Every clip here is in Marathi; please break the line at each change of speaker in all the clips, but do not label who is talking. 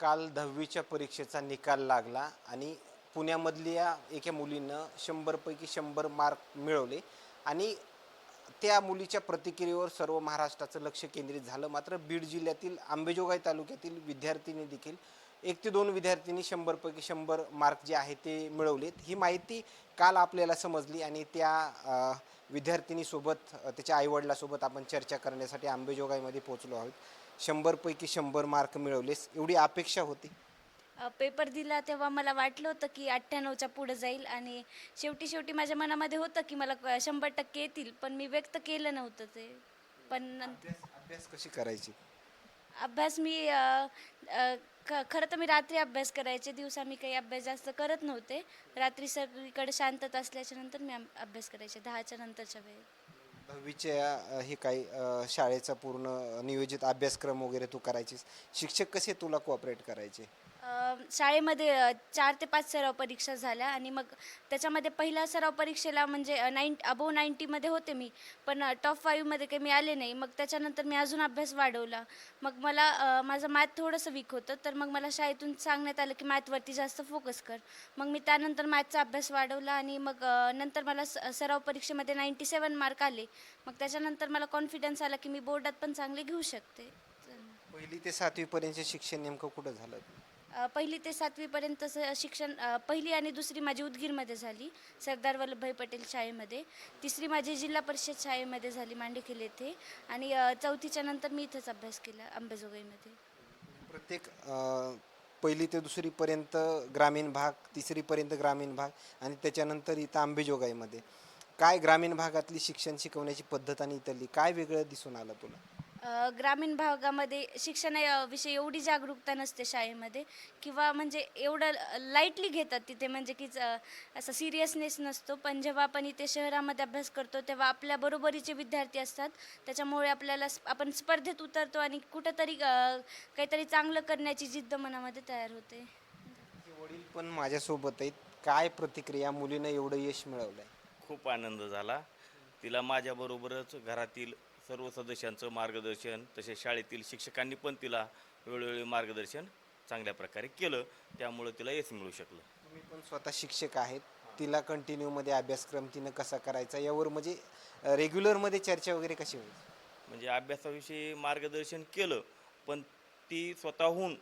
काल दहावीच्या परीक्षेचा निकाल लागला आणि पुण्यामधल्या एका मुलीनं शंभरपैकी शंभर मार्क मिळवले आणि त्या मुलीच्या प्रतिक्रियेवर सर्व महाराष्ट्राचं लक्ष केंद्रित झालं. मात्र बीड जिल्ह्यातील आंबेजोगाई तालुक्यातील विद्यार्थिनी देखील एक ते दोन विद्यार्थिनी शंभरपैकी शंभर मार्क जे आहे ते मिळवलेत. ही माहिती काल आपल्याला समजली आणि त्या विद्यार्थिनीसोबत त्याच्या आईवडिलासोबत आपण चर्चा करण्यासाठी आंबेजोगाईमध्ये पोहोचलो आहोत. शंभरपैकी शंभर मार्क मिळवलेस. एवढी अपेक्षा होती?
पेपर दिला तेव्हा मला वाटलं होतं की अठ्ठ्याण्णवच्या पुढं जाईल आणि शेवटी शेवटी माझ्या मनामध्ये होतं की मला शंभर टक्के येतील पण मी व्यक्त केलं नव्हतं ते. पण
अभ्यास कशी करायची?
अभ्यास मी ख खरं तर मी रात्री अभ्यास करायचे दिवसा मी काही अभ्यास जास्त करत नव्हते. रात्री सगळीकडे शांतता असल्याच्या नंतर मी अभ्यास करायचे दहाच्या नंतरच्या वेळेत
दहावीच्या अ, हे काही अ, शाळेचा पूर्ण नियोजित अभ्यासक्रम वगैरे तू करायचीस. शिक्षक कसे तुला कोऑपरेट करायचे?
शाळेमध्ये चार ते पाच सराव परीक्षा झाल्या आणि मग त्याच्यामध्ये पहिल्या सराव परीक्षेला म्हणजे नाईन अबोव नाईन्टीमध्ये होते मी पण टॉप फाईव्हमध्ये काही मी आले नाही. मग त्याच्यानंतर मी अजून अभ्यास वाढवला. मग मला माझं मॅथ थोडंसं वीक होतं तर मग मला शाळेतून सांगण्यात आलं की मॅथवरती जास्त फोकस कर. मग मी त्यानंतर मॅथचा अभ्यास वाढवला आणि मग नंतर मला स सराव परीक्षेमध्ये नाईंटी सेवन मार्क आले. मग त्याच्यानंतर मला कॉन्फिडन्स आला की मी बोर्डात पण चांगले घेऊ शकते.
पहिली ते सातवीपर्यंतचे शिक्षण नेमकं कुठं झालं?
पहिली ते सातवीपर्यंत स शिक्षण पहिली आणि दुसरी माझी उदगीरमध्ये झाली सरदार वल्लभभाई पटेल शाळेमध्ये. तिसरी माझी जिल्हा परिषद शाळेमध्ये झाली मांडेखेल येथे. आणि चौथीच्या नंतर मी इथंच अभ्यास केला अंबेजोगाईमध्ये
प्रत्येक पहिली ते दुसरीपर्यंत ग्रामीण भाग तिसरीपर्यंत ग्रामीण भाग आणि त्याच्यानंतर इथं अंबेजोगाईमध्ये काय ग्रामीण भागातली शिक्षण शिकवण्याची पद्धत आणि इथली काय वेगळं दिसून आलं तुला?
ग्रामीण भागामध्ये शिक्षणाविषयी एवढी जागरूकता नसते शाळेमध्ये किंवा म्हणजे एवढं लाईटली घेतात तिथे म्हणजे की असं सिरियसनेस नसतो. पण जेव्हा आपण इथे शहरामध्ये अभ्यास करतो तेव्हा आपल्या बरोबरीचे विद्यार्थी असतात. त्याच्यामुळे आपल्याला स्प- आपण स्पर्धेत उतरतो आणि कुठंतरी काहीतरी चांगलं करण्याची जिद्द मनामध्ये तयार होते.
वडील पण माझ्यासोबत आहेत. काय प्रतिक्रिया? मुलीनं एवढं यश मिळवलंय.
खूप आनंद झाला. तिला माझ्याबरोबरच घरातील सर्व सदस्यांचं मार्गदर्शन तसेच शाळेतील शिक्षकांनी पण तिला वेळोवेळी मार्गदर्शन चांगल्या प्रकारे केलं. त्यामुळं तिला यश मिळू शकलं.
तुम्ही पण स्वतः शिक्षक आहेत. तिला कंटिन्यूमध्ये अभ्यासक्रम तिनं कसा करायचा यावर म्हणजे रेग्युलरमध्ये चर्चा वगैरे कशी होईल?
म्हणजे अभ्यासाविषयी मार्गदर्शन केलं पण ती स्वतःहून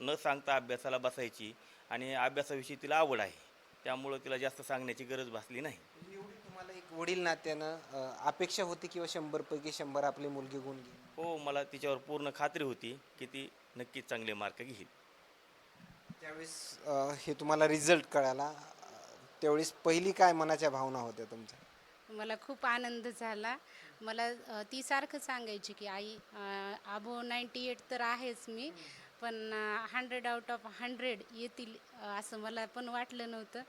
न सांगता अभ्यासाला बसायची आणि अभ्यासाविषयी तिला आवड आहे. त्यामुळं तिला जास्त सांगण्याची गरज भासली नाही.
तुम्हाला एक वडील नात्यानं अ, अपेक्षा होती किंवा शंभरपैकी शंभर आपली मुलगी गुण घेईल
हो मला तिच्यावर पूर्ण खात्री होती की ती नक्कीच चांगले मार्क घेईल.
त्यावेळेस अ, हे तुम्हाला रिझल्ट कळाला अ, त्यावेळेस पहिली काय मनाच्या भावना होत्या तुमच्या?
मला खूप आनंद झाला. मला अ, ती सारखं सांगायची की आई अबो नाईंटी एट तर आहेच मी पण हंड्रेड आउट ऑफ हंड्रेड येतील अ, असं मला पण वाटलं नव्हतं.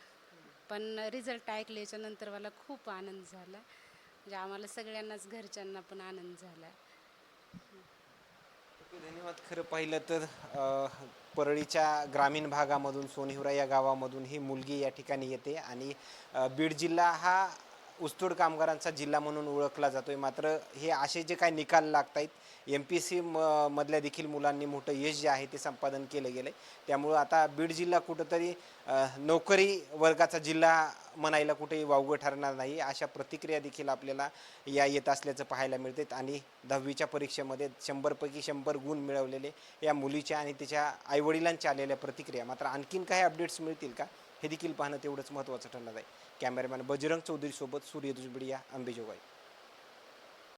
पण रिझल्ट ऐकल्याच्या नंतर मला खूप आनंद झाला. म्हणजे आम्हाला सगळ्यांनाच घरच्यांना पण आनंद झाला.
धन्यवाद. खरं पाहिलं तर परळीच्या ग्रामीण भागामधून सोनिवरा या गावामधून ही मुलगी या ठिकाणी येते आणि बीड जिल्हा हा ऊसतोड कामगारांचा जिल्हा म्हणून ओळखला जातो आहे मात्र हे असे जे काही निकाल लागत आहेत एम पी सी म मधल्या देखील मुलांनी मोठं यश जे आहे ते संपादन केलं गेलं आहे त्यामुळं आता बीड जिल्हा कुठंतरी नोकरी वर्गाचा जिल्हा म्हणायला कुठेही वावगं ठरणार नाही. अशा प्रतिक्रिया देखील आपल्याला या येत असल्याचं पाहायला मिळते आणि दहावीच्या परीक्षेमध्ये शंभरपैकी शंभर गुण मिळवलेले या मुलीच्या आणि तिच्या आईवडिलांच्या आलेल्या प्रतिक्रिया. मात्र आणखीन काही अपडेट्स मिळतील का? हे देखील पाहणं तेवढंच महत्त्वाचं ठरणार आहे. कॅमेरामॅन बजरंग चौधरीसोबत सूर्य दुजबडिया अंबेजोगाई